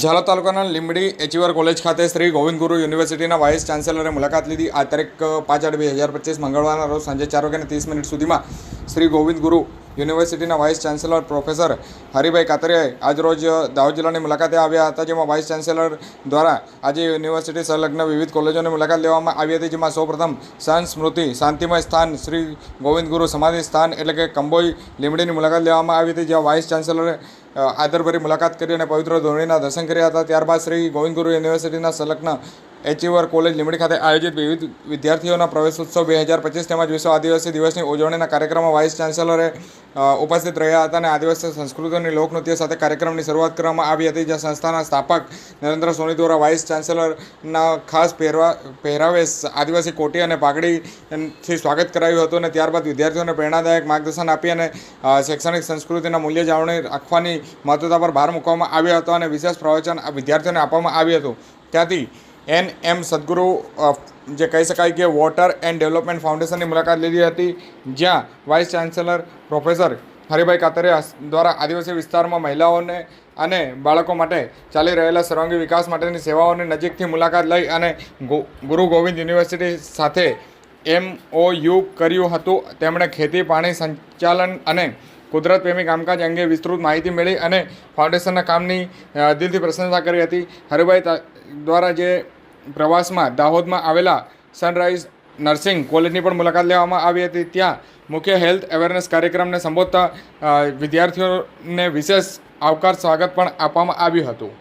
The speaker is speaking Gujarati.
ઝાલા તાલુકાના લીંબડી એચીવર કોલેજ ખાતે શ્રી ગોવિંદ ગુરુ યુનિવર્સિટીના વાઇસ ચાન્સેલરે મુલાકાત લીધી. આ તારીખ પાંચ આઠ બે હજાર પચીસ મંગળવારના રોજ સાંજે ચાર વાગ્યાને ત્રીસ મિનિટ સુધીમાં શ્રી ગોવિંદ ગુરુ યુનિવર્સિટીના વાઇસ ચાન્સેલર પ્રોફેસર હરિભાઈ કાતરિયાએ આજરોજ દાહોદ જિલ્લાની મુલાકાતે આવ્યા હતા, જેમાં વાઇસ ચાન્સેલર દ્વારા આજે યુનિવર્સિટી સંલગ્ન વિવિધ કોલેજોની મુલાકાત લેવામાં આવી હતી, જેમાં સૌપ્રથમ સંત સ્મૃતિ શાંતિમય સ્થાન, શ્રી ગોવિંદ ગુરુ સમાધિ સ્થાન એટલે કે કંબોઈ લીમડીની મુલાકાત લેવામાં આવી હતી, જ્યાં વાઇસ ચાન્સેલરે આદરભરી મુલાકાત કરી અને પવિત્ર ધોરણીના દર્શન કર્યા હતા. ત્યારબાદ શ્રી ગોવિંદ ગુરુ યુનિવર્સિટીના સંલગ્ન એચીવર કોલેજ લિમિટેડ ખાતે આયોજિત વિવિધ વિદ્યાર્થીઓના પ્રવેશોત્સવ બે હજાર પચીસ તેમજ વિશ્વ આદિવાસી દિવસની ઉજવણીના કાર્યક્રમમાં વાઇસ ચાન્સેલરે ઉપસ્થિત રહ્યા હતા અને આદિવાસી સંસ્કૃતિની લોકનૃત્ય સાથે કાર્યક્રમની શરૂઆત કરવામાં આવી હતી, જ્યાં સંસ્થાના સ્થાપક નરેન્દ્ર સોની દ્વારા વાઇસ ચાન્સેલરના ખાસ પહેરવા પહેરાવેશ આદિવાસી કોટી અને પાઘડીથી સ્વાગત કરાયું હતું અને ત્યારબાદ વિદ્યાર્થીઓને પ્રેરણાદાયક માર્ગદર્શન આપી અને શૈક્ષણિક સંસ્કૃતિના મૂલ્ય જાળવણી રાખવાની મહત્વતા પર ભાર મૂકવામાં આવ્યો હતો અને વિશેષ પ્રવચન વિદ્યાર્થીઓને આપવામાં આવ્યું હતું. ત્યાંથી એન એમ સદગુરુ જે કહી શકાય કે વોટર એન્ડ ડેવલપમેન્ટ ફાઉન્ડેશનની મુલાકાત લીધી હતી, જ્યાં vice chancellor professor Haribhai Katariya દ્વારા આદિવાસી વિસ્તારમાં મહિલાઓને અને બાળકો માટે ચાલી રહેલા સર્વાંગી વિકાસ માટેની સેવાઓની નજીકથી મુલાકાત લઈ અને ગુરુ ગોવિંદ યુનિવર્સિટી સાથે એમ ઓ યુ કર્યું હતું. તેમણે ખેતી, પાણી સંચાલન અને કુદરત પ્રેમી કામકાજ અંગે વિસ્તૃત માહિતી મેળવી અને ફાઉન્ડેશનના કામની દિલથી પ્રશંસા કરી હતી. હરિભાઈ દ્વારા જે પ્રવાસમાં દાહોદમાં આવેલા સનરાઈઝ નર્સિંગ કોલેજની પણ મુલાકાત લેવામાં આવી હતી. ત્યાં મુખ્ય હેલ્થ અવેરનેસ કાર્યક્રમને સંબોધતા વિદ્યાર્થીઓને વિશેષ આવકાર, સ્વાગત પણ આપવામાં આવ્યું હતું.